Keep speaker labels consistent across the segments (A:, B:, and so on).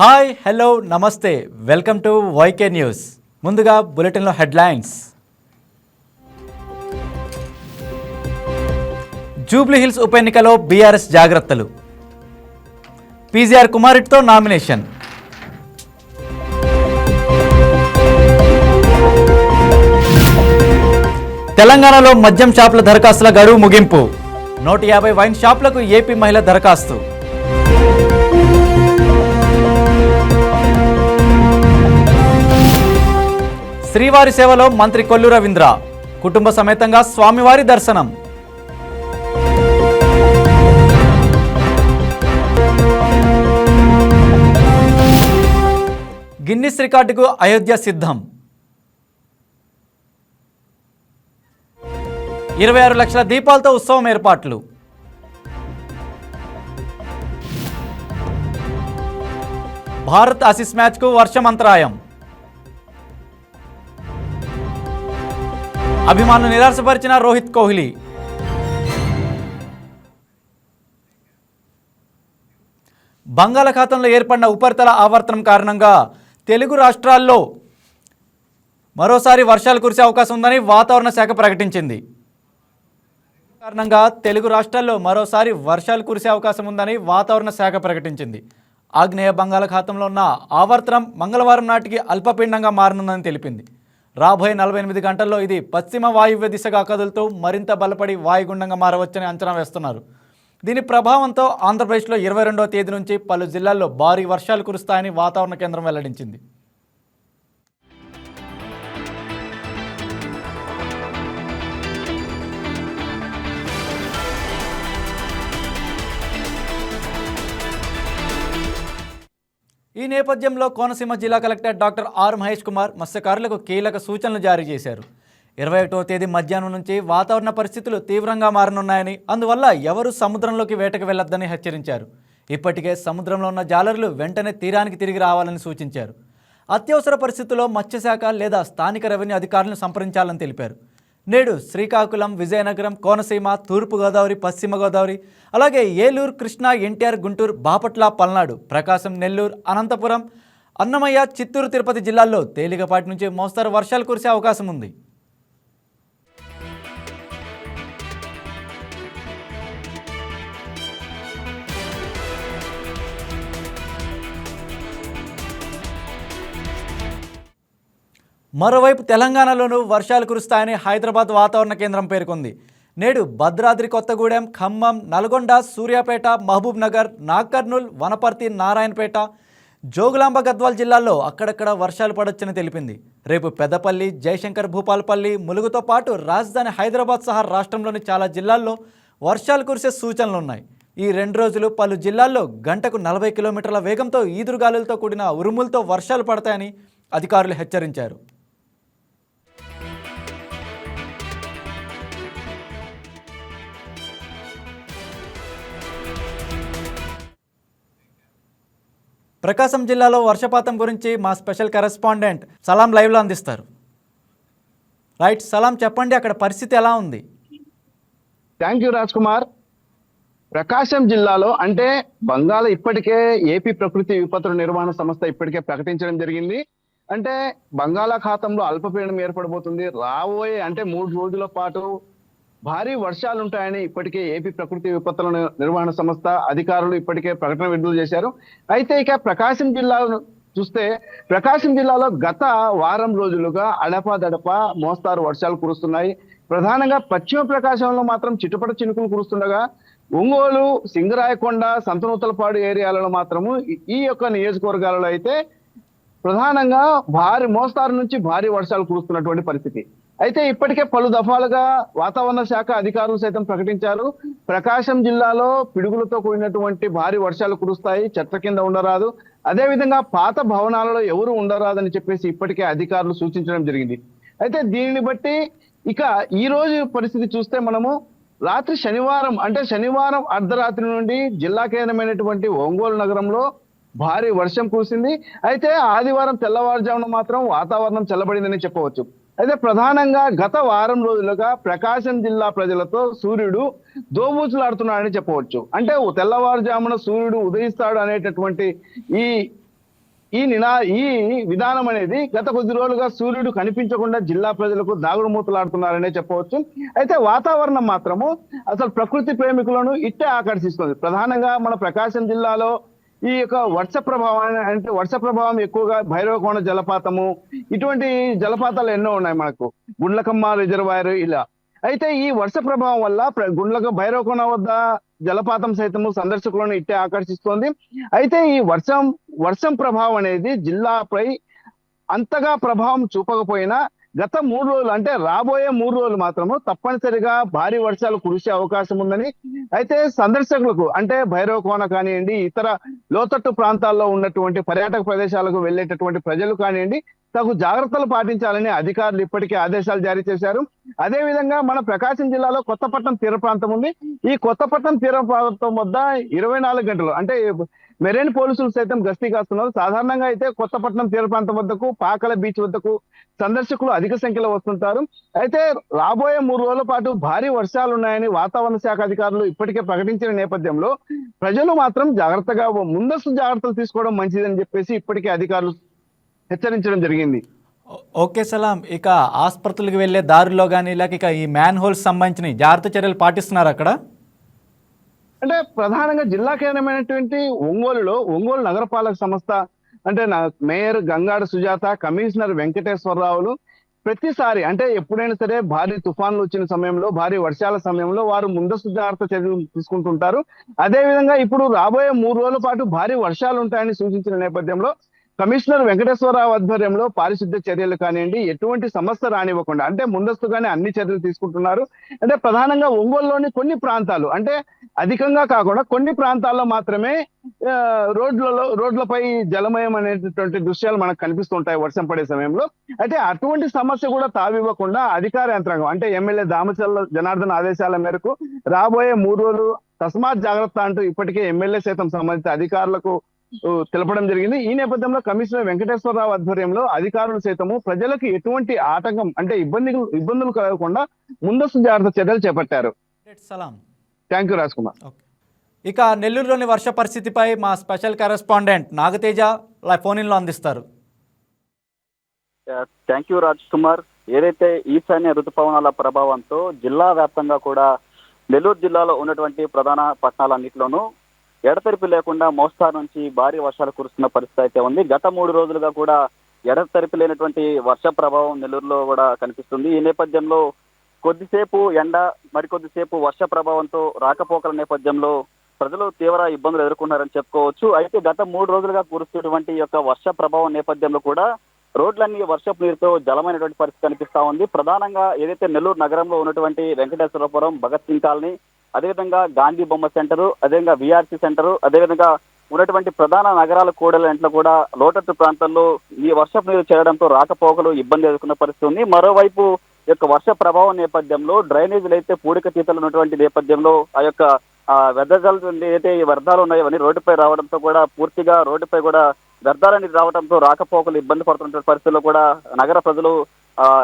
A: Hi hello నమస్తే. Welcome to YK news ముందుగా బులెటిన్లో హెడ్లైన్స్ జూబ్లీహిల్స్ ఉప ఎన్నికలో బీఆర్ఎస్ జాగ్రత్తలు. పీజీఆర్ కుమారెడ్డితో నామినేషన్ తెలంగాణలో మద్యం షాపుల దరఖాస్తుల గడువు ముగింపు. నూట యాభై వైన్ షాపులకు ఏపీ మహిళ దరఖాస్తు. శ్రీవారి సేవలో మంత్రి కొల్లు రవీంద్ర కుటుంబ సమేతంగా స్వామివారి దర్శనం. గిన్నిస్ రికార్డుకు అయోధ్య సిద్ధం. ఇరవై ఆరు లక్షల దీపాలతో ఉత్సవం ఏర్పాట్లు. భారత్ ఆసిస్ మ్యాచ్కు వర్షం అంతరాయం అభిమానులు నిరాశపరిచిన రోహిత్ కోహ్లీ. బంగాళాఖాతంలో ఏర్పడిన ఉపరితల ఆవర్తనం కారణంగా తెలుగు రాష్ట్రాల్లో మరోసారి వర్షాలు కురిసే అవకాశం ఉందని వాతావరణ శాఖ ప్రకటించింది. కారణంగా తెలుగు రాష్ట్రాల్లో మరోసారి వర్షాలు కురిసే అవకాశం ఉందని వాతావరణ శాఖ ప్రకటించింది. ఆగ్నేయ బంగాళాఖాతంలో ఉన్న ఆవర్తనం మంగళవారం నాటికి అల్పపీండంగా మారనుందని తెలిపింది. రాబోయే నలభై ఎనిమిది గంటల్లో ఇది పశ్చిమ వాయువ్య దిశగా కదులుతూ మరింత బలపడి వాయుగుండంగా మారవచ్చని అంచనా వేస్తున్నారు. దీని ప్రభావంతో ఆంధ్రప్రదేశ్లో ఇరవై రెండవ తేదీ నుంచి పలు జిల్లాల్లో భారీ వర్షాలు కురుస్తాయని వాతావరణ కేంద్రం వెల్లడించింది. ఈ నేపథ్యంలో కోనసీమ జిల్లా collector doctor R Mahesh Kumar మత్స్యకారులకు కీలక సూచనలు జారీ చేశారు. ఇరవై ఒకటో తేదీ మధ్యాహ్నం నుంచి వాతావరణ పరిస్థితులు తీవ్రంగా మారనున్నాయని అందువల్ల ఎవరు సముద్రంలోకి వేటకు వెళ్ళొద్దని హెచ్చరించారు. ఇప్పటికే సముద్రంలో ఉన్న జాలరులు వెంటనే తీరానికి తిరిగి రావాలని సూచించారు. అత్యవసర పరిస్థితుల్లో మత్స్యశాఖ లేదా స్థానిక రెవెన్యూ అధికారులను సంప్రదించాలని తెలిపారు. నేడు శ్రీకాకుళం విజయనగరం కోనసీమ తూర్పుగోదావరి పశ్చిమ గోదావరి అలాగే ఏలూరు కృష్ణా ఎన్టీఆర్ గుంటూరు బాపట్ల పల్నాడు ప్రకాశం నెల్లూరు అనంతపురం అన్నమయ్య చిత్తూరు తిరుపతి జిల్లాల్లో తేలికపాటి నుంచి మోస్తరు వర్షాలు కురిసే అవకాశం ఉంది. మరోవైపు తెలంగాణలోనూ వర్షాలు కురుస్తాయని హైదరాబాద్ వాతావరణ కేంద్రం పేర్కొంది. నేడు భద్రాద్రి కొత్తగూడెం ఖమ్మం నల్గొండ సూర్యాపేట మహబూబ్ నగర్ నాగర్నూల్ వనపర్తి నారాయణపేట జోగులాంబ గద్వాల్ జిల్లాల్లో అక్కడక్కడ వర్షాలు పడొచ్చని తెలిపింది. రేపు పెద్దపల్లి జయశంకర్ భూపాలపల్లి ములుగుతో పాటు రాజధాని హైదరాబాద్ సహా రాష్ట్రంలోని చాలా జిల్లాల్లో వర్షాలు కురిసే సూచనలు ఉన్నాయి ఈ రెండు రోజులు పలు జిల్లాల్లో గంటకు నలభై కిలోమీటర్ల వేగంతో ఈదురుగాలులతో కూడిన ఉరుములతో వర్షాలు పడతాయని అధికారులు హెచ్చరించారు. ప్రకాశం జిల్లాలో వర్షపాతం గురించి మా స్పెషల్ కరెస్పాండెంట్ సలాం లైవ్లో అందిస్తారు. రైట్ సలాం చెప్పండి అక్కడ పరిస్థితి ఎలా ఉంది?
B: థ్యాంక్ యూ రాజ్ కుమార్ ప్రకాశం జిల్లాలో అంటే బంగాళ ఇప్పటికే ఏపీ ప్రకృతి విపత్తుల నిర్వహణ సంస్థ ఇప్పటికే ప్రకటించడం జరిగింది. అంటే బంగాళాఖాతంలో అల్పపీడనం ఏర్పడబోతుంది. రాబోయే అంటే మూడు రోజుల పాటు భారీ వర్షాలుంటాయని ఇప్పటికే ఏపీ ప్రకృతి విపత్తుల నిర్వహణ సంస్థ అధికారులు ఇప్పటికే ప్రకటన విడుదల చేశారు. అయితే ఇక ప్రకాశం జిల్లాను చూస్తే ప్రకాశం జిల్లాలో గత వారం రోజులుగా అడపదడప మోస్తారు వర్షాలు కురుస్తున్నాయి. ప్రధానంగా పశ్చిమ ప్రకాశంలో మాత్రం చిటుపట చినుకులు కురుస్తుండగా ఒంగోలు సింగరాయకొండ సంతనూతలపాడు ఏరియాలలో మాత్రము ఈ- ఈ యొక్క నియోజకవర్గాలలో అయితే ప్రధానంగా భారీ మోస్తారు నుంచి భారీ వర్షాలు కురుస్తున్నటువంటి పరిస్థితి. అయితే ఇప్పటికే పలు దఫాలుగా వాతావరణ శాఖ అధికారులు సైతం ప్రకటించారు. ప్రకాశం జిల్లాలో పిడుగులతో కూడినటువంటి భారీ వర్షాలు కురుస్తాయి. చెట్ల కింద ఉండరాదు. అదే విధంగా పాత భవనాలలో ఎవరు ఉండరాదని చెప్పేసి ఇప్పటికే అధికారులు సూచించడం జరిగింది. అయితే దీనిని బట్టి ఇక ఈ రోజు పరిస్థితి చూస్తే మనము రాత్రి శనివారం అంటే శనివారం అర్ధరాత్రి నుండి జిల్లా కేంద్రమైనటువంటి ఒంగోలు నగరంలో భారీ వర్షం కురిసింది. అయితే ఆదివారం తెల్లవారుజామున మాత్రం వాతావరణం చల్లబడిందని చెప్పవచ్చు. అయితే ప్రధానంగా గత వారం రోజులుగా ప్రకాశం జిల్లా ప్రజలతో సూర్యుడు దోబూచులాడుతున్నాడని చెప్పవచ్చు. అంటే తెల్లవారుజామున సూర్యుడు ఉదయిస్తాడు అనేటటువంటి ఈ ఈ నినా ఈ విధానం అనేది గత కొద్ది రోజులుగా సూర్యుడు కనిపించకుండా జిల్లా ప్రజలకు దాగుడు మూతలాడుతున్నారనే చెప్పవచ్చు. అయితే వాతావరణం మాత్రము అసలు ప్రకృతి ప్రేమికులను ఇట్టే ఆకర్షిస్తుంది. ప్రధానంగా మన ప్రకాశం జిల్లాలో ఈ యొక్క వర్ష ప్రభావం అంటే వర్ష ప్రభావం ఎక్కువగా భైరవకోణ జలపాతము ఇటువంటి జలపాతాలు ఎన్నో ఉన్నాయి మనకు. గుండ్లకమ్మ రిజర్వాయర్ ఇలా. అయితే ఈ వర్ష ప్రభావం వల్ల ప్ర- గుండ్లక భైరవకోణ వద్ద జలపాతం సైతము సందర్శకులను ఇట్టే ఆకర్షిస్తోంది. అయితే ఈ వర్షం వర్షం ప్రభావం అనేది జిల్లాపై అంతగా ప్రభావం చూపకపోయినా గత మూడు రోజులు అంటే రాబోయే మూడు రోజులు మాత్రము తప్పనిసరిగా భారీ వర్షాలు కురిసే అవకాశం ఉందని అయితే సందర్శకులకు అంటే భైరవ కోన కానివ్వండి ఇతర లోతట్టు ప్రాంతాల్లో ఉన్నటువంటి పర్యాటక ప్రదేశాలకు వెళ్ళేటటువంటి ప్రజలు కానివ్వండి తగు జాగ్రత్తలు పాటించాలని అధికారులు ఇప్పటికే ఆదేశాలు జారీ చేశారు. అదే విధంగా మన ప్రకాశం జిల్లాలో కొత్తపట్నం తీర ప్రాంతం ఉంది. ఈ కొత్తపట్నం తీర ప్రాంతం వద్ద ఇరవై నాలుగు గంటలు అంటే మెరైన్ పోలీసులు సైతం గస్తీ కాస్తున్నారు. సాధారణంగా అయితే కొత్తపట్నం తీర ప్రాంతం వద్దకు పాకల బీచ్ వద్దకు సందర్శకులు అధిక సంఖ్యలో వస్తుంటారు. అయితే రాబోయే మూడు రోజుల పాటు భారీ వర్షాలు ఉన్నాయని వాతావరణ శాఖ అధికారులు ఇప్పటికే ప్రకటించిన నేపథ్యంలో ప్రజలు మాత్రం జాగ్రత్తగా ముందస్తు జాగ్రత్తలు తీసుకోవడం మంచిదని చెప్పేసి ఇప్పటికే అధికారులు హెచ్చరించడం జరిగింది.
A: ఓకే సలాం. ఇక ఆసుపత్రులకు వెళ్ళే దారిలో కానీ లేక ఇక ఈ మ్యాన్ హోల్స్ సంబంధించిన జాగ్రత్త చర్యలు పాటిస్తున్నారు అక్కడ?
B: అంటే ప్రధానంగా జిల్లా కేంద్రమైనటువంటి ఒంగోలులో ఒంగోలు నగరపాలక సంస్థ అంటే నా మేయర్ గంగాడ సుజాత కమిషనర్ వెంకటేశ్వరరావులు ప్రతిసారి అంటే ఎప్పుడైనా సరే భారీ తుఫాన్లు వచ్చిన సమయంలో భారీ వర్షాల సమయంలో వారు ముందస్తు జాగ్రత్త చర్యలు తీసుకుంటుంటారు. అదే విధంగా ఇప్పుడు రాబోయే మూడు రోజుల పాటు భారీ వర్షాలు ఉంటాయని సూచించిన నేపథ్యంలో కమిషనర్ వెంకటేశ్వరరావు ఆధ్వర్యంలో పారిశుద్ధ్య చర్యలు కానివ్వండి ఎటువంటి సమస్య రానివ్వకుండా అంటే ముందస్తుగానే అన్ని చర్యలు తీసుకుంటున్నారు. అంటే ప్రధానంగా ఒంగోలులోని కొన్ని ప్రాంతాలు అంటే అధికంగా కాకుండా కొన్ని ప్రాంతాల్లో మాత్రమే రోడ్లలో రోడ్లపై జలమయం అనేటటువంటి దృశ్యాలు మనకు కనిపిస్తుంటాయి వర్షం పడే సమయంలో. అయితే అటువంటి సమస్య కూడా తావివ్వకుండా అధికార యంత్రాంగం అంటే ఎమ్మెల్యే దామచల్ల జనార్దన్ ఆదేశాల మేరకు రాబోయే మూడు రోజులు తస్మాత్ జాగ్రత్త అంటూ ఇప్పటికే ఎమ్మెల్యే సైతం సంబంధిత అధికారులకు తెలపడం జరిగింది. ఈ నేపథ్యంలో కమిషనర్ వెంకటేశ్వరరావు ఆధ్వర్యంలో అధికారులు సైతము ప్రజలకు ఎటువంటి ఆటంకం అంటే ఇబ్బంది ఇబ్బందులు కలగకుండా ముందస్తు జాగ్రత్త చర్యలు చేపట్టారు. థ్యాంక్ యూ రాజ్ కుమార్
A: ఇక నెల్లూరులోని వర్ష పరిస్థితిపై మా స్పెషల్ కరెస్పాండెంట్ నాగతేజ ఫోన్ ఇన్లో అందిస్తారు.
C: థ్యాంక్ యూ రాజ్ కుమార్ ఏదైతే ఈశాన్య ఋతుపవనాల ప్రభావంతో జిల్లా వ్యాప్తంగా కూడా నెల్లూరు జిల్లాలో ఉన్నటువంటి ప్రధాన పట్టణాలన్నింటిలోనూ ఎడతెరిపి లేకుండా మోస్తారు నుంచి భారీ వర్షాలు కురుస్తున్న పరిస్థితి అయితే ఉంది. గత మూడు రోజులుగా కూడా ఎడతెరిపి లేనటువంటి వర్ష ప్రభావం నెల్లూరులో కూడా కనిపిస్తుంది. ఈ నేపథ్యంలో కొద్దిసేపు ఎండ మరికొద్దిసేపు వర్ష ప్రభావంతో రాకపోకల నేపథ్యంలో ప్రజలు తీవ్ర ఇబ్బందులు ఎదుర్కొన్నారని చెప్పుకోవచ్చు. అయితే గత మూడు రోజులుగా కురుస్తున్నటువంటి యొక్క వర్ష ప్రభావం నేపథ్యంలో కూడా రోడ్లన్నీ వర్షపు నీరుతో జలమైనటువంటి పరిస్థితి కనిపిస్తా ఉంది. ప్రధానంగా ఏదైతే నెల్లూరు నగరంలో ఉన్నటువంటి వెంకటేశ్వరపురం భగత్ సింగ్ కాలనీ అదేవిధంగా గాంధీ బొమ్మ సెంటరు అదేవిధంగా విఆర్సీ సెంటర్ అదేవిధంగా ఉన్నటువంటి ప్రధాన నగరాల కూడలంట్లో కూడా లోటట్టు ప్రాంతాల్లో ఈ వర్షపు నీరు చేరడంతో రాకపోకలు ఇబ్బంది ఎదుర్కొన్న పరిస్థితి ఉంది. మరోవైపు యొక్క వర్ష ప్రభావం నేపథ్యంలో డ్రైనేజీలు అయితే పూడిక తీతలు ఉన్నటువంటి నేపథ్యంలో ఆ యొక్క ఆ వ్యర్థాలు ఏదైతే ఈ వ్యర్థాలు ఉన్నాయో అవన్నీ రోడ్డుపై రావడంతో కూడా పూర్తిగా రోడ్డుపై కూడా వ్యర్థాలని రావడంతో రాకపోకలు ఇబ్బంది పడుతున్న పరిస్థితుల్లో కూడా నగర ప్రజలు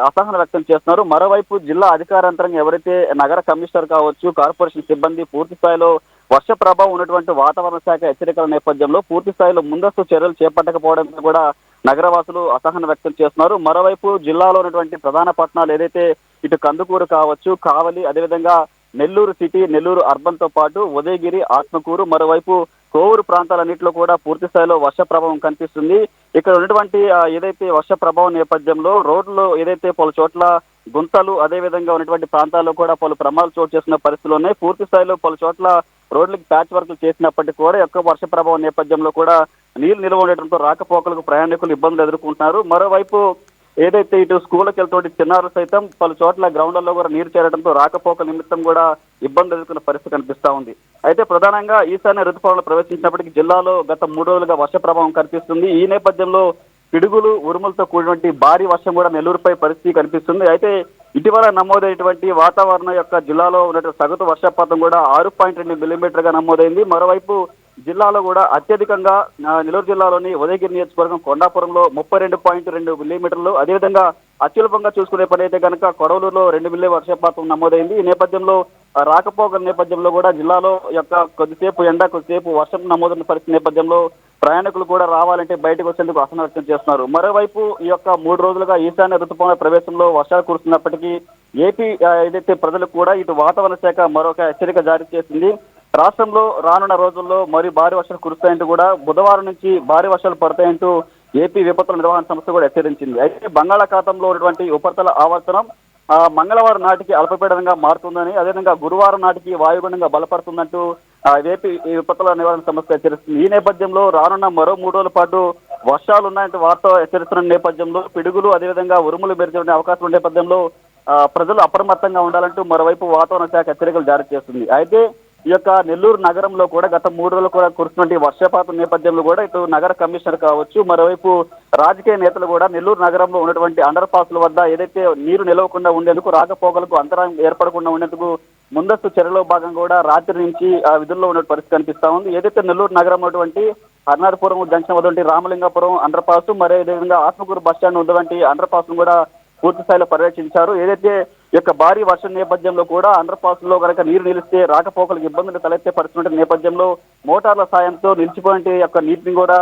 C: అసహనం వ్యక్తం చేస్తున్నారు. మరోవైపు జిల్లా అధికార యంత్రాంగం ఎవరైతే నగర కమిషనర్ కావచ్చు కార్పొరేషన్ సిబ్బంది పూర్తి స్థాయిలో వర్ష ప్రభావం ఉన్నటువంటి వాతావరణ శాఖ హెచ్చరికల నేపథ్యంలో పూర్తి స్థాయిలో ముందస్తు చర్యలు చేపట్టకపోవడంతో కూడా నగరవాసులు అసహనం వ్యక్తం చేస్తున్నారు. మరోవైపు జిల్లాలో ఉన్నటువంటి ప్రధాన పట్టణాలు ఏదైతే ఇటు కందుకూరు కావచ్చు కావలి అదేవిధంగా నెల్లూరు సిటీ నెల్లూరు అర్బన్తో పాటు ఉదయగిరి ఆత్మకూరు మరోవైపు కోవూరు ప్రాంతాలన్నింటిలో కూడా పూర్తి స్థాయిలో వర్ష ప్రభావం కనిపిస్తుంది. ఇక్కడ ఉన్నటువంటి ఏదైతే వర్ష ప్రభావం నేపథ్యంలో రోడ్లు ఏదైతే పలు చోట్ల గుంతలు అదే విధంగా ఉన్నటువంటి ప్రాంతాల్లో కూడా పలు ప్రమాదాలు చోటు చేసిన పరిస్థితులు ఉన్నాయి. పూర్తి స్థాయిలో పలు చోట్ల రోడ్లకి ప్యాచ్ వర్క్లు చేసినప్పటికీ కూడా ఎక్కువ వర్ష ప్రభావం నేపథ్యంలో కూడా నీళ్ళు నిల్వ ఉండటంతో రాకపోకలకు ప్రయాణికులు ఇబ్బందులు ఎదుర్కొంటున్నారు. మరోవైపు ఏదైతే ఇటు స్కూళ్ళకి వెళ్తూ చిన్నారులు సైతం పలు చోట్ల గ్రౌండ్లలో కూడా నీరు చేరడంతో రాకపోక నిమిత్తం కూడా ఇబ్బంది ఎదుర్కొన్న పరిస్థితి కనిపిస్తా ఉంది. అయితే ప్రధానంగా ఈశాన్య ఋతుపవనాలు ప్రవేశించినప్పటికీ జిల్లాలో గత మూడు రోజులుగా వర్ష ప్రభావం కనిపిస్తుంది. ఈ నేపథ్యంలో పిడుగులు ఉరుములతో కూడినటువంటి భారీ వర్షం కూడా నెల్లూరుపై పరిస్థితి కనిపిస్తుంది. అయితే ఇటీవల నమోదైనటువంటి వాతావరణం యొక్క జిల్లాలో ఉన్నటువంటి సగటు వర్షపాతం కూడా ఆరు పాయింట్ రెండు మిల్లీమీటర్గా నమోదైంది. మరోవైపు జిల్లాలో కూడా అత్యధికంగా నెల్లూరు జిల్లాలోని ఉదయగిరి నియోజకవర్గం కొండాపురంలో ముప్పై రెండు పాయింట్ రెండు మిల్లీమీటర్లు. అదేవిధంగా అత్యల్పంగా చూసుకునే పని అయితే కనుక కొడవలూరులో రెండు మిల్లీ వర్షపాతం నమోదైంది. ఈ నేపథ్యంలో రాకపోకల నేపథ్యంలో కూడా జిల్లాలో యొక్క కొద్దిసేపు ఎండ కొద్దిసేపు వర్షం నమోదైన పరిస్థితి నేపథ్యంలో ప్రయాణికులు కూడా రావాలంటే బయటకు వచ్చేందుకు అసహనం వ్యక్తం చేస్తున్నారు. మరోవైపు ఈ యొక్క మూడు రోజులుగా ఈశాన్య ఋతుపవన ప్రవేశంలో వర్షాలు కురుస్తున్నప్పటికీ ఏపీ ఏదైతే ప్రజలకు కూడా ఇటు వాతావరణ శాఖ మరొక హెచ్చరిక జారీ చేసింది. రాష్ట్రంలో రానున్న రోజుల్లో మరి భారీ వర్షాలు కురుస్తాయంటూ కూడా బుధవారం నుంచి భారీ వర్షాలు పడతాయంటూ ఏపీ విపత్తుల నిర్వహణ సంస్థ కూడా హెచ్చరించింది. అయితే బంగాళాఖాతంలో ఉన్నటువంటి ఉపరితల ఆవర్తనం మంగళవారం నాటికి అల్పపీడనంగా మారుతుందని అదేవిధంగా గురువారం నాటికి వాయుగుండంగా బలపడుతుందంటూ ఏపీ విపత్తుల నివారణ సంస్థ హెచ్చరిస్తుంది. ఈ నేపథ్యంలో రానున్న మరో మూడు రోజుల పాటు వర్షాలు ఉన్నాయంటే వార్త హెచ్చరిస్తున్న నేపథ్యంలో పిడుగులు అదేవిధంగా ఉరుములు మెరిచే అవకాశం ఉన్న నేపథ్యంలో ఆ, ప్రజలు అప్రమత్తంగా ఉండాలంటూ మరోవైపు వాతావరణ శాఖ హెచ్చరికలు జారీ చేస్తుంది. అయితే ఈ యొక్క నెల్లూరు నగరంలో కూడా గత మూడు రోజులు కూడా కురుస్తున్నటువంటి వర్షపాతం నేపథ్యంలో కూడా ఇటు నగర కమిషనర్ కావచ్చు మరోవైపు రాజకీయ నేతలు కూడా నెల్లూరు నగరంలో ఉన్నటువంటి అండర్ పాస్ల వద్ద ఏదైతే నీరు నిలవకుండా ఉండేందుకు రాకపోకలకు అంతరాయం ఏర్పడకుండా ఉండేందుకు ముందస్తు చర్యలో భాగంగా కూడా రాత్రి నుంచి ఆ విధుల్లో ఉన్న పరిస్థితి కనిపిస్తా ఉంది. ఏదైతే నెల్లూరు నగరం ఉన్నటువంటి హర్నాథపురం జంక్షన్ ఉన్నటువంటి రామలింగపురం అండర్ పాస్ మరే విధంగా ఆత్మకూరు బస్ స్టాండ్ ఉన్నటువంటి అండర్ పాస్ కూడా పూర్తి స్థాయిలో పర్యవేక్షించారు. ఏదైతే యొక్క భారీ వర్షం నేపథ్యంలో కూడా అండర్ పాస్లో కనుక నీరు నిలిస్తే రాకపోకలకు ఇబ్బందులు తలెత్తే పరిస్థితి నేపథ్యంలో మోటార్ల సాయంతో నిలిచిపోయిన యొక్క నీటిని కూడా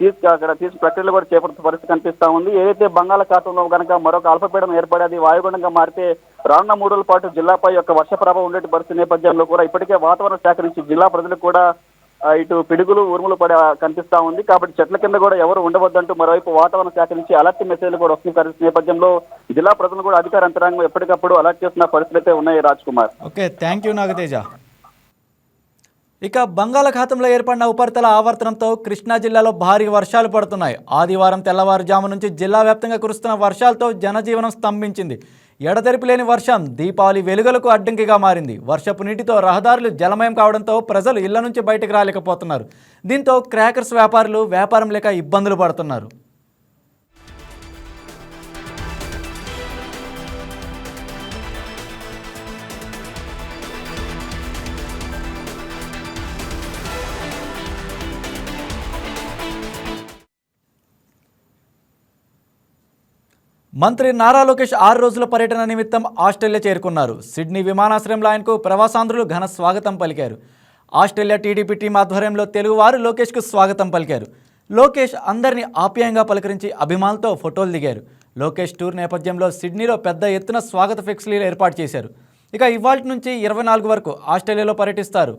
C: తీసుకు అక్కడ తీసుకు ప్రక్రియలు కూడా చేపడుతున్న పరిస్థితి కనిపిస్తా ఉంది. ఏదైతే బంగాళాఖాతంలో కనుక మరొక అల్పపీడనం ఏర్పడి అది వాయుగుండంగా మారితే రానున్న మూడు రోజుల పాటు జిల్లాపై యొక్క వర్ష ప్రభావం ఉండే పరిస్థితి నేపథ్యంలో కూడా ఇప్పటికే వాతావరణ శాఖ నుంచి జిల్లా ప్రజలకు కూడా ఇటు పిడుగులు ఉరుములు పడే కనిపిస్తా ఉంది. కాబట్టి చెట్ల కింద కూడా ఎవరు ఉండవద్దంటూ మరోవైపు వాతావరణ శాఖ నుంచి అలర్ట్ మెసేజ్లు కూడా వస్తున్న పరిస్థితి నేపథ్యంలో జిల్లా ప్రజలు కూడా అధికార యంత్రాంగం ఎప్పటికప్పుడు అలర్ట్ చేస్తున్న పరిస్థితులు అయితే ఉన్నాయి Raj Kumar.
A: Okay thank you Nagateja. ఇక బంగాళాఖాతంలో ఏర్పడిన ఉపరితల ఆవర్తనంతో కృష్ణా జిల్లాలో భారీ వర్షాలు పడుతున్నాయి. ఆదివారం తెల్లవారుజాము నుంచి జిల్లా వ్యాప్తంగా కురుస్తున్న వర్షాలతో జనజీవనం స్తంభించింది. ఎడతెరిపి లేని వర్షం దీపావళి వెలుగులకు అడ్డంకిగా మారింది. వర్షపు నీటితో రహదారులు జలమయం కావడంతో ప్రజలు ఇళ్ళ నుంచి బయటకు రాలేకపోతున్నారు. దీంతో క్రాకర్స్ వ్యాపారులు వ్యాపారం లేక ఇబ్బందులు పడుతున్నారు. మంత్రి నారా లోకేష్ ఆరు రోజుల పర్యటన నిమిత్తం ఆస్ట్రేలియా చేరుకున్నారు. సిడ్నీ విమానాశ్రయంలో ఆయనకు ప్రవాసాంధ్రులు ఘన స్వాగతం పలికారు. ఆస్ట్రేలియా టీడీపీ టీం ఆధ్వర్యంలో తెలుగువారు లోకేష్కు స్వాగతం పలికారు. లోకేష్ అందరినీ ఆప్యాయంగా పలకరించి అభిమానులతో ఫోటోలు దిగారు. లోకేష్ టూర్ నేపథ్యంలో సిడ్నీలో పెద్ద ఎత్తున స్వాగత ఫ్లెక్సీలు ఏర్పాటు చేశారు. ఇక ఇవాళ నుంచి ఇరవై నాలుగు వరకు ఆస్ట్రేలియాలో పర్యటిస్తారు.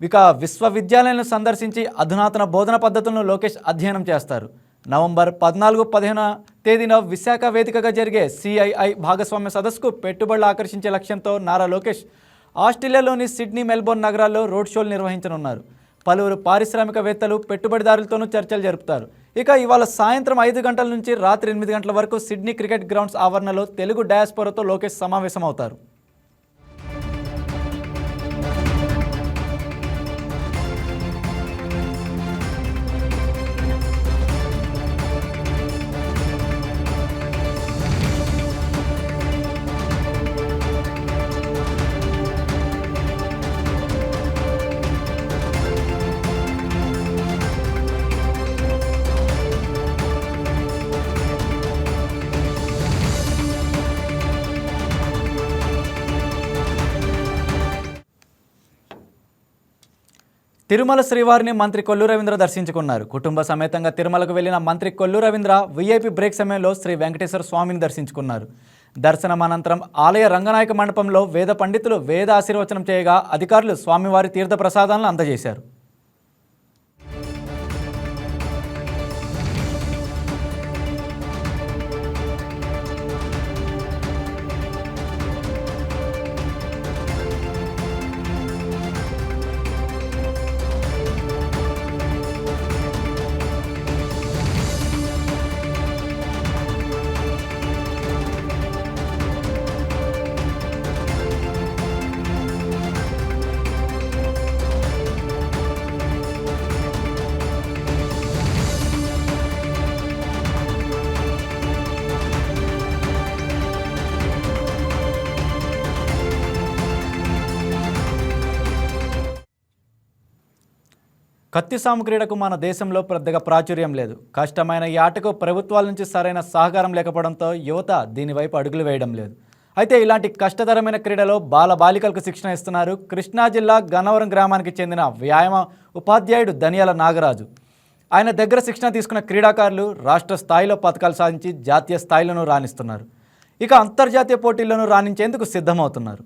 A: ఇక విశ్వవిద్యాలయాలను సందర్శించి అధునాతన బోధన పద్ధతులను లోకేష్ అధ్యయనం చేస్తారు. నవంబర్ పద్నాలుగు పదిహేను తేదీన విశాఖ వేదికగా జరిగే సిఐఐ భాగస్వామ్య సదస్సుకు పెట్టుబడులు ఆకర్షించే లక్ష్యంతో నారా లోకేష్ ఆస్ట్రేలియాలోని సిడ్నీ మెల్బోర్న్ నగరాల్లో రోడ్ షోలు నిర్వహించనున్నారు. పలువురు పారిశ్రామికవేత్తలు పెట్టుబడిదారులతోనూ చర్చలు జరుపుతారు. ఇక ఇవాళ సాయంత్రం ఐదు గంటల నుంచి రాత్రి ఎనిమిది గంటల వరకు సిడ్నీ క్రికెట్ గ్రౌండ్స్ ఆవరణలో తెలుగు డయాస్పోరాతో లోకేష్ సమావేశమవుతారు. తిరుమల శ్రీవారిని మంత్రి కొల్లు రవీంద్ర దర్శించుకున్నారు. కుటుంబ సమేతంగా తిరుమలకు వెళ్ళిన మంత్రి కొల్లు రవీంద్ర వీఐపీ బ్రేక్ సమయంలో శ్రీ వెంకటేశ్వర స్వామిని దర్శించుకున్నారు. దర్శనం అనంతరం ఆలయ రంగనాయక మండపంలో వేద పండితులు వేద ఆశీర్వచనం చేయగా అధికారులు స్వామివారి తీర్థ ప్రసాదాలను అందజేశారు. కత్తిసాము క్రీడకు మన దేశంలో పెద్దగా ప్రాచుర్యం లేదు. కష్టమైన ఈ ఆటకు ప్రభుత్వాల నుంచి సరైన సహకారం లేకపోవడంతో యువత దీనివైపు అడుగులు వేయడం లేదు. అయితే ఇలాంటి కష్టతరమైన క్రీడలో బాల బాలికలకు శిక్షణ ఇస్తున్నారు కృష్ణా జిల్లా గన్నవరం గ్రామానికి చెందిన వ్యాయామ ఉపాధ్యాయుడు ధనియాల నాగరాజు. ఆయన దగ్గర శిక్షణ తీసుకున్న క్రీడాకారులు రాష్ట్ర స్థాయిలో పథకాలు సాధించి జాతీయ స్థాయిలోనూ రాణిస్తున్నారు. ఇక అంతర్జాతీయ పోటీల్లోనూ రాణించేందుకు సిద్ధమవుతున్నారు.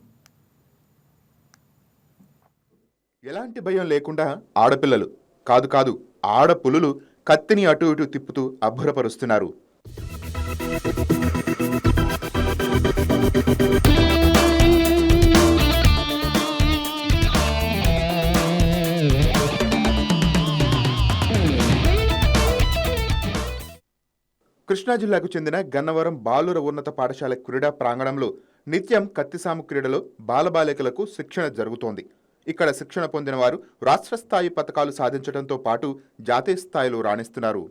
D: ఎలాంటి భయం లేకుండా ఆడపిల్లలు కాదు కాదు ఆడపులులు కత్తిని అటు ఇటు తిప్పుతూ అబ్బురపరుస్తున్నారు. కృష్ణా జిల్లాకు చెందిన గన్నవరం బాలుర ఉన్నత పాఠశాల క్రీడా ప్రాంగణంలో నిత్యం కత్తిసాము క్రీడలో బాలబాలికలకు శిక్షణ జరుగుతోంది. ఇక్కడ శిక్షణ పొందిన వారు రాష్ట్ర స్థాయి పథకాలు సాధించడంతో పాటు జాతీయ స్థాయిలో రాణిస్తున్నారు.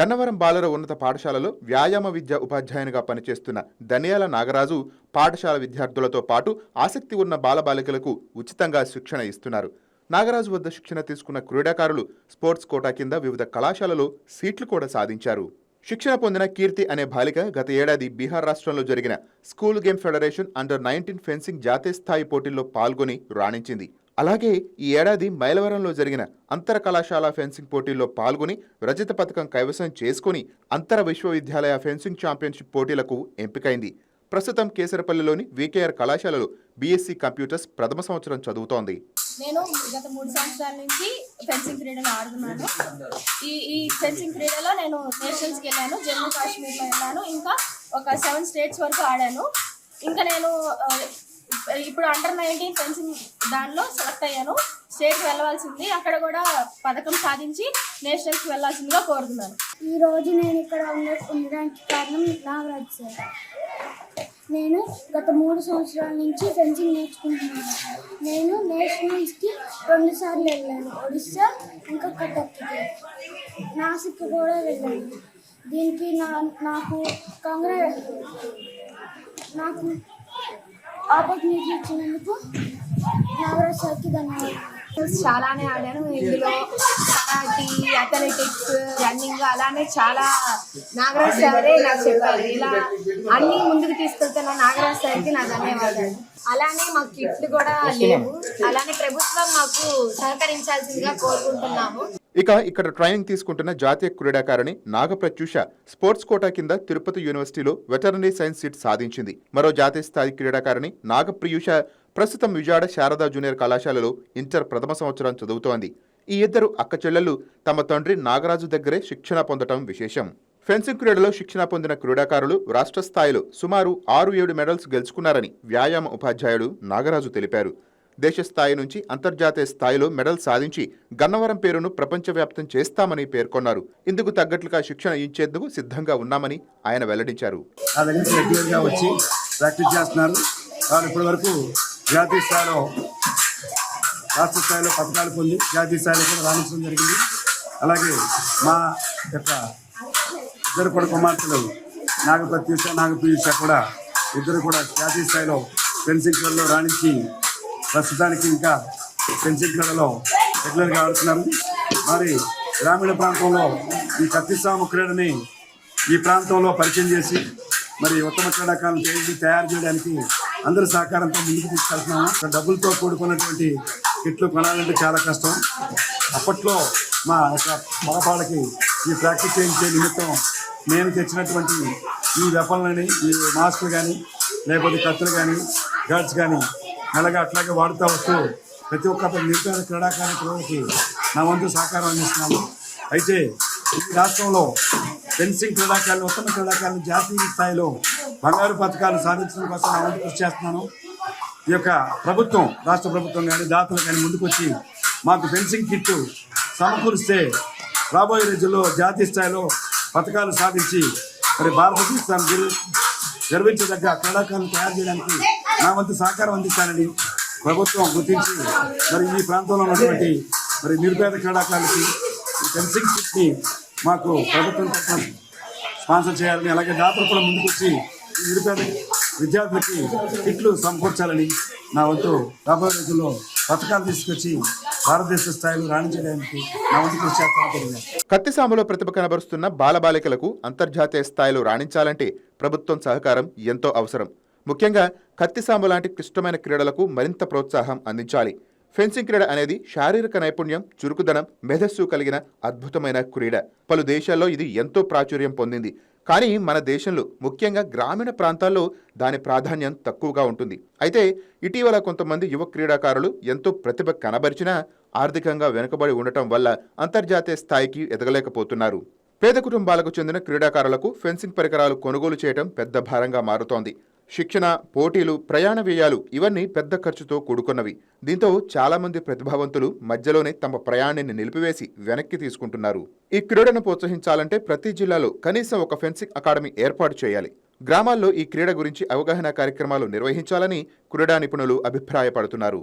D: గన్నవరం బాలుర ఉన్నత పాఠశాలలో వ్యాయామ విద్య ఉపాధ్యాయునిగా పనిచేస్తున్న దనియాల నాగరాజు పాఠశాల విద్యార్థులతో పాటు ఆసక్తి ఉన్న బాలబాలికలకు ఉచితంగా శిక్షణ ఇస్తున్నారు. నాగరాజు వద్ద శిక్షణ తీసుకున్న క్రీడాకారులు స్పోర్ట్స్ కోటా కింద వివిధ కళాశాలలో సీట్లు కూడా సాధించారు. శిక్షణ పొందిన కీర్తి అనే బాలిక గత ఏడాది బీహార్ రాష్ట్రంలో జరిగిన school game federation under nineteen fencing జాతీయ స్థాయి పోటీల్లో పాల్గొని రాణించింది. అలాగే ఈ ఏడాది మైలవరంలో జరిగిన అంతర కళాశాల ఫెన్సింగ్ పోటీల్లో పాల్గొని రజత పథకం కైవసం చేసుకుని అంతర విశ్వవిద్యాలయ ఫెన్సింగ్ ఛాంపియన్షిప్ పోటీలకు ఎంపికైంది. ప్రస్తుతం కేసరపల్లిలోని వికేఆర్ కళాశాలలో బీఎస్సీ కంప్యూటర్స్ ప్రథమ సంవత్సరం చదువుతోంది.
E: నేను గత మూడు సంవత్సరాల నుంచి ఫెన్సింగ్ క్రీడలు ఆడుతున్నాను. ఈ ఈ ఫెన్సింగ్ క్రీడలో నేను నేషనల్స్కి వెళ్ళాను జమ్మూ కాశ్మీర్లో వెళ్ళాను ఇంకా ఒక సెవెన్ స్టేట్స్ వరకు ఆడాను. ఇంకా నేను ఇప్పుడు అండర్ నైన్టీన్ ఫెన్సింగ్ దానిలో సెలెక్ట్ అయ్యాను. స్టేట్కి వెళ్ళవలసింది. అక్కడ కూడా పథకం సాధించి నేషనల్స్కి వెళ్ళాల్సిందిగా కోరుతున్నాను.
F: ఈ రోజు నేను ఇక్కడ ఉండ ఉండడానికి కారణం నాగరాజ్ సార్. నేను గత మూడు సంవత్సరాల నుంచి ఫెన్సింగ్ నేర్చుకుంటున్నాను. నేను నేషనల్స్కి రెండు సార్లు వెళ్ళాను. ఒడిస్సా ఇంకా కటక్కి నాసిక్ కూడా వెళ్ళాను. దీనికి నా నాకు కాంగ్రెస్ నాకు ఆపర్చునిటీ ఇచ్చినందుకు నాగరాజ్ సార్కి ధన్యవాదాలు
E: చాలానే ఆడాను. ఇందులో కరాటీ అథ్లెటిక్స్ రన్నింగ్ అలానే చాలా నాగరాజ్ సారే నాకు చెప్పారు. ఇలా అన్ని ముందుకు తీసుకెళ్తున్న నాగరాజ్ సార్కి నా ధన్యవాదాలు. అలానే మాకు కిట్లు కూడా లేవు. అలానే ప్రభుత్వం మాకు సహకరించాల్సిందిగా కోరుకుంటున్నాము.
D: ఇక ఇక్కడ ట్రైనింగ్ తీసుకుంటున్న జాతీయ క్రీడాకారిణి నాగప్రత్యూష స్పోర్ట్స్ కోటా కింద తిరుపతి యూనివర్సిటీలో వెటర్నరీ సైన్స్ సీట్ సాధించింది. మరో జాతీయ స్థాయి క్రీడాకారిణి నాగప్రయూష ప్రస్తుతం విజయవాడ శారదా జూనియర్ కళాశాలలో ఇంటర్ ప్రథమ సంవత్సరం చదువుతోంది. ఈ ఇద్దరు అక్క చెల్లెళ్ళు తమ తండ్రి నాగరాజు దగ్గరే శిక్షణ పొందటం విశేషం. ఫెన్సింగ్ క్రీడలో శిక్షణ పొందిన క్రీడాకారులు రాష్ట్ర స్థాయిలో సుమారు ఆరు ఏడు మెడల్స్ గెలుచుకున్నారని వ్యాయామ ఉపాధ్యాయుడు నాగరాజు తెలిపారు. దేశ స్థాయి నుంచి అంతర్జాతీయ స్థాయిలో మెడల్ సాధించి గన్నవరం పేరును ప్రపంచవ్యాప్తం చేస్తామని పేర్కొన్నారు. ఇందుకు తగ్గట్లుగా శిక్షణ ఇచ్చేందుకు సిద్ధంగా ఉన్నామని ఆయన వెల్లడించారు.
G: వచ్చి ప్రాక్టీస్ చేస్తున్నారు. ఇప్పటి వరకు జాతీయ స్థాయిలో రాష్ట్ర స్థాయిలో పథకాలు పొంది జాతీయ స్థాయిలో కూడా రాణించడం జరిగింది. అలాగే మా యొక్క ఇద్దరు కూడా కుమార్తెలు నాగప్రత్యూష నాగపీయూష కూడా ఇద్దరు కూడా జాతీయ స్థాయిలో ఫెన్సింగ్ రాణించి ప్రస్తుతానికి ఇంకా ఫెన్సింగ్ క్రీడలో రెగ్యులర్గా ఆడుతున్నారు. మరి గ్రామీణ ప్రాంతంలో ఈ కత్తిస్వామి క్రీడని ఈ ప్రాంతంలో పరిచయం చేసి మరి ఉత్తమ క్రీడాకారులను తయారు తయారు చేయడానికి అందరి సహకారంతో ముందుకు తీసుకెళ్తున్నాము. డబ్బులతో కూడుకున్నటువంటి కిట్లు కొనాలంటే చాలా కష్టం. అప్పట్లో మా యొక్క మగపాళ్ళకి ఈ ప్రాక్టీస్ చేయించే నిమిత్తం నేను తెచ్చినటువంటి ఈ వెపన్లని ఈ మాస్కులు కానీ లేకపోతే కత్తులు కానీ గాడ్స్ కానీ మెల్లగా అట్లాగే వాడుతూ వస్తూ ప్రతి ఒక్క నిరుపేద క్రీడా కార్యక్రమానికి నా వంతు సహకారం అందిస్తున్నాను అయితే ఈ రాష్ట్రంలో ఫెన్సింగ్ క్రీడాకారులు ఉత్తమ క్రీడాకారులు జాతీయ స్థాయిలో బంగారు పథకాలు సాధించడం కోసం నా వంతు కృషి చేస్తున్నాను. ఈ యొక్క ప్రభుత్వం రాష్ట్ర ప్రభుత్వం కానీ దాతలు కానీ ముందుకొచ్చి మాకు ఫెన్సింగ్ కిట్టు సమకూరిస్తే రాబోయే రోజుల్లో జాతీయ స్థాయిలో పథకాలు సాధించి మరి భారతదేశాన్ని గెలు- గర్వించదగ్గ క్రీడాకారులు తయారు చేయడానికి నా వంతు సహకారం అందిస్తానని ప్రభుత్వం గుర్తించి మరి ఈ ప్రాంతంలో ఉన్నటువంటి మరి నిరుపేద క్రీడాకారులకి ఫెన్సింగ్ కిట్ని మాకు ప్రభుత్వం తరఫున స్పాన్సర్ చేయాలని అలాగే దాతలు కూడా ముందుకొచ్చి నిరుపేద విద్యార్థులకి కిట్లు సమకూర్చాలని నా వంతు రాబోయే రోజుల్లో పథకాలు తీసుకొచ్చి భారతదేశ స్థాయిలో రాణించడానికి నా వంతు కృషి చేస్తాను తెలియజేస్తాను
D: కత్తిసాములో ప్రతిభ కనబరుస్తున్న బాలబాలికలకు అంతర్జాతీయ స్థాయిలో రాణించాలంటే ప్రభుత్వం సహకారం ఎంతో అవసరం. ముఖ్యంగా కత్తిసాము లాంటి క్లిష్టమైన క్రీడలకు మరింత ప్రోత్సాహం అందించాలి. ఫెన్సింగ్ క్రీడ అనేది శారీరక నైపుణ్యం చురుకుదనం మేధస్సు కలిగిన అద్భుతమైన క్రీడ. పలు దేశాల్లో ఇది ఎంతో ప్రాచుర్యం పొందింది. కానీ మన దేశంలో ముఖ్యంగా గ్రామీణ ప్రాంతాల్లో దాని ప్రాధాన్యం తక్కువగా ఉంటుంది. అయితే ఇటీవల కొంతమంది యువ క్రీడాకారులు ఎంతో ప్రతిభ కనబరిచినా ఆర్థికంగా వెనుకబడి ఉండటం వల్ల అంతర్జాతీయ స్థాయికి ఎదగలేకపోతున్నారు. పేద కుటుంబాలకు చెందిన క్రీడాకారులకు ఫెన్సింగ్ పరికరాలు కొనుగోలు చేయడం పెద్ద భారంగా మారుతోంది. శిక్షణ పోటీలు ప్రయాణ వ్యయాలు ఇవన్నీ పెద్ద ఖర్చుతో కూడుకున్నవి. దీంతో చాలామంది ప్రతిభావంతులు మధ్యలోనే తమ ప్రయాణాన్ని నిలిపివేసి వెనక్కి తీసుకుంటున్నారు. ఈ క్రీడను ప్రోత్సహించాలంటే ప్రతి జిల్లాలో కనీసం ఒక ఫెన్సింగ్ అకాడమీ ఏర్పాటు చేయాలి. గ్రామాల్లో ఈ క్రీడ గురించి అవగాహన కార్యక్రమాలు నిర్వహించాలని క్రీడా నిపుణులు అభిప్రాయపడుతున్నారు.